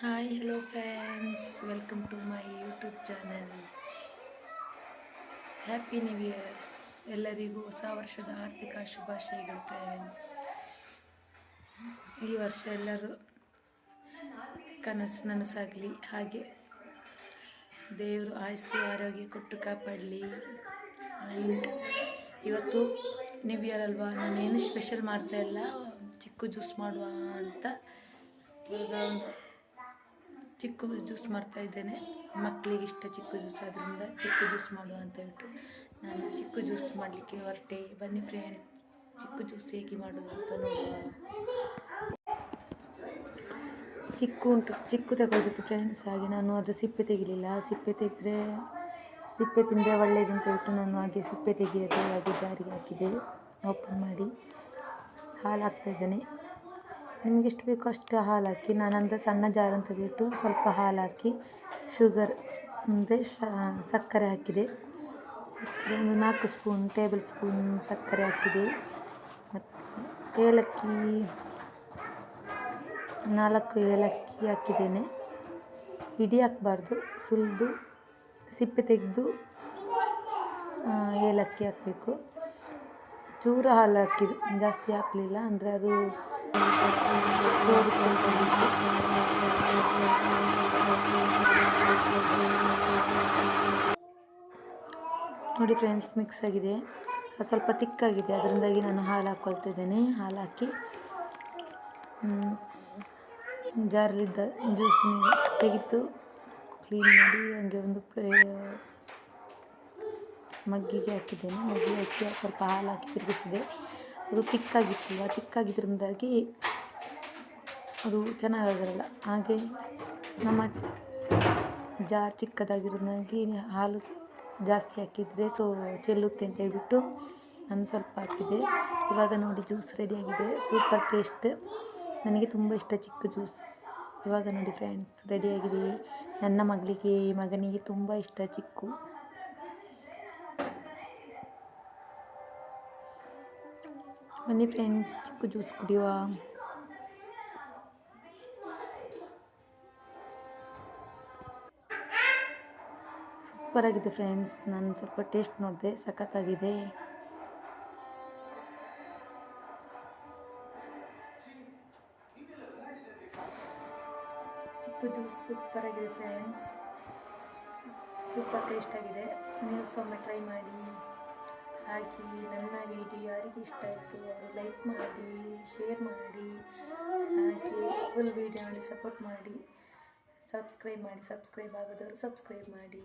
Hi hello friends welcome to my YouTube channel happy new year ಎಲ್ಲರಿಗೂ ಹೊಸ ವರ್ಷದ ಆರ್ಥಿಕ ಶುಭಾಶಯಗಳು ಫ್ರೆಂಡ್ಸ್ ಈ ವರ್ಷ ಎಲ್ಲರೂ ಕನಸು ನನಸಾಗಲಿ. ಹಾಗೆ ದೇವರು ಆಯಸ್ಸು, ಆರೋಗ್ಯ ಕೊಟ್ಟು ಕಾಪಾಡಲಿ. ಆ್ಯಂಡ್ ಇವತ್ತು ನ್ಯೂ ಇಯರ್ ಅಲ್ವಾ? ನಾನೇನು ಸ್ಪೆಷಲ್ ಮಾಡ್ತಾ ಇಲ್ಲ. ಚಿಕ್ಕು ಜ್ಯೂಸ್ ಮಾಡುವ ಅಂತ. ಇವಾಗ ಚಿಕ್ಕು ಜ್ಯೂಸ್ ಮಾಡ್ತಾ ಇದ್ದೇನೆ. ಮಕ್ಕಳಿಗೆ ಇಷ್ಟ ಚಿಕ್ಕು ಜ್ಯೂಸ್ ಆದ್ದರಿಂದ ಚಿಕ್ಕು ಜ್ಯೂಸ್ ಮಾಡುವ ಅಂತ ಹೇಳ್ಬಿಟ್ಟು ನಾನು ಚಿಕ್ಕು ಜ್ಯೂಸ್ ಮಾಡಲಿಕ್ಕೆ ಹೊರಟೆ. ಬನ್ನಿ ಫ್ರೆಂಡ್ ಚಿಕ್ಕು ಜ್ಯೂಸ್ ಹೇಗೆ ಮಾಡೋದು ಅಂತ ನೋಡುವ. ಚಿಕ್ಕು ಉಂಟು, ಚಿಕ್ಕು ತಗೊಳ್ಬೇಕು ಫ್ರೆಂಡ್ಸ್ ಹಾಗೆ. ನಾನು ಅದರ ಸಿಪ್ಪೆ ತೆಗಿಲಿಲ್ಲ. ಸಿಪ್ಪೆ ತೆಗೆದ್ರೆ ಸಿಪ್ಪೆ ತಿಂದರೆ ಒಳ್ಳೆಯದು ಅಂತ ಹೇಳ್ಬಿಟ್ಟು ನಾನು ಹಾಗೆ ಸಿಪ್ಪೆ ತೆಗೆಯೋದು ಹಾಗೆ ಜಾರಿಗೆ ಹಾಕಿದೆ. ಓಪನ್ ಮಾಡಿ ಹಾಲು ಹಾಕ್ತಾ ಇದ್ದೇನೆ. ನಿಮಗೆ ಎಷ್ಟು ಬೇಕೋ ಅಷ್ಟು ಹಾಲು ಹಾಕಿ ನಾನಂದರೆ ಸಣ್ಣ ಜಾರ್ ಅಂತ ಬಿಟ್ಟು ಸ್ವಲ್ಪ ಹಾಲು ಹಾಕಿ ಶುಗರ್ ಅಂದರೆ ಸಕ್ಕರೆ ಹಾಕಿದೆ. ಸಕ್ಕರೆ ಒಂದು ನಾಲ್ಕು ಸ್ಪೂನ್ ಟೇಬಲ್ ಸ್ಪೂನ್ ಸಕ್ಕರೆ ಹಾಕಿದೆ. ಮತ್ತು ಏಲಕ್ಕಿ, ನಾಲ್ಕು ಏಲಕ್ಕಿ ಹಾಕಿದ್ದೇನೆ. ಇಡೀ ಹಾಕಬಾರ್ದು, ಸುಲಿದು, ಸಿಪ್ಪೆ ತೆಗೆದು ಏಲಕ್ಕಿ ಹಾಕಬೇಕು. ಚೂರು ಹಾಲು ಹಾಕಿದ್ದು, ಜಾಸ್ತಿ ಹಾಕಲಿಲ್ಲ, ಅಂದರೆ ಅದು ನೋಡಿ ಫ್ರೆಂಡ್ಸ್ ಮಿಕ್ಸ್ ಆಗಿದೆ. ಸ್ವಲ್ಪ ತಿಕ್ಕಾಗಿದೆ. ಅದರಿಂದಾಗಿ ನಾನು ಹಾಲು ಹಾಕ್ಕೊಳ್ತಾ ಇದ್ದೇನೆ ಹಾಲು ಹಾಕಿ ಜಾರಲ್ಲಿದ್ದ ಜ್ಯೂಸಿನ ತೆಗೆದು ಕ್ಲೀನ್ ಮಾಡಿ ಹಂಗೆ ಒಂದು ಮಗ್ಗಿಗೆ ಹಾಕಿದ್ದೇನೆ. ಮಗ್ಗಿಗೆ ಹಾಕಿ ಸ್ವಲ್ಪ ಹಾಲು ಹಾಕಿ ತಿರುಗಿಸಿದೆ. ಅದು ತಿಕ್ಕಾಗಿತ್ತಲ್ಲ ತಿಕ್ಕಾಗಿದ್ದರಿಂದಾಗಿ ಅದು ಚೆನ್ನಾಗಿರಲ್ಲ ಹಾಗೆ ನಮ್ಮ ಜಾರ್ ಚಿಕ್ಕದಾಗಿರೋದಾಗಿ ಹಾಲು ಜಾಸ್ತಿ ಹಾಕಿದರೆ ಸೊ ಚೆಲ್ಲುತ್ತೆ ಅಂತ ಹೇಳ್ಬಿಟ್ಟು ನಾನು ಸ್ವಲ್ಪ ಹಾಕಿದೆ. ಇವಾಗ ನೋಡಿ ಜ್ಯೂಸ್ ರೆಡಿಯಾಗಿದೆ ಸೂಪರ್ ಟೇಸ್ಟ್ ನನಗೆ ತುಂಬ ಇಷ್ಟ ಚಿಕ್ಕ ಜ್ಯೂಸ್. ಇವಾಗ ನೋಡಿ ಫ್ರೆಂಡ್ಸ್ ರೆಡಿಯಾಗಿದೆ ನನ್ನ ಮಗಳಿಗೆ, ಮಗನಿಗೆ ತುಂಬ ಇಷ್ಟ ಚಿಕ್ಕು. ಬನ್ನಿ ಫ್ರೆಂಡ್ಸ್ ಚಿಕ್ಕು ಜ್ಯೂಸ್ ಕುಡಿಯುವ. ಸೂಪರಾಗಿದೆ ಫ್ರೆಂಡ್ಸ್ ನಾನು ಸ್ವಲ್ಪ ಟೇಸ್ಟ್ ನೋಡಿದೆ, ಸಖತ್ತಾಗಿದೆ. ಚಿಕ್ಕು ಜ್ಯೂಸ್ ಸೂಪರಾಗಿದೆ ಫ್ರೆಂಡ್ಸ್ ಸೂಪರ್ ಟೇಸ್ಟ್ ಆಗಿದೆ. ನೀವು ಸೊಮ್ಮೆ ಟ್ರೈ ಮಾಡಿ. ಹಾಗೆ ನನ್ನ ವಿಡಿಯೋ ಯಾರಿಗೆ ಇಷ್ಟ ಆಯಿತು ಅವರು ಲೈಕ್ ಮಾಡಿ ಶೇರ್ ಮಾಡಿ. ಹಾಗೆ ಫುಲ್ ವಿಡಿಯೋ ನೋಡಿ ಸಪೋರ್ಟ್ ಮಾಡಿ. ಸಬ್ಸ್ಕ್ರೈಬ್ ಮಾಡಿ ಸಬ್ಸ್ಕ್ರೈಬ್ ಆಗೋದವರು ಸಬ್ಸ್ಕ್ರೈಬ್ ಮಾಡಿ.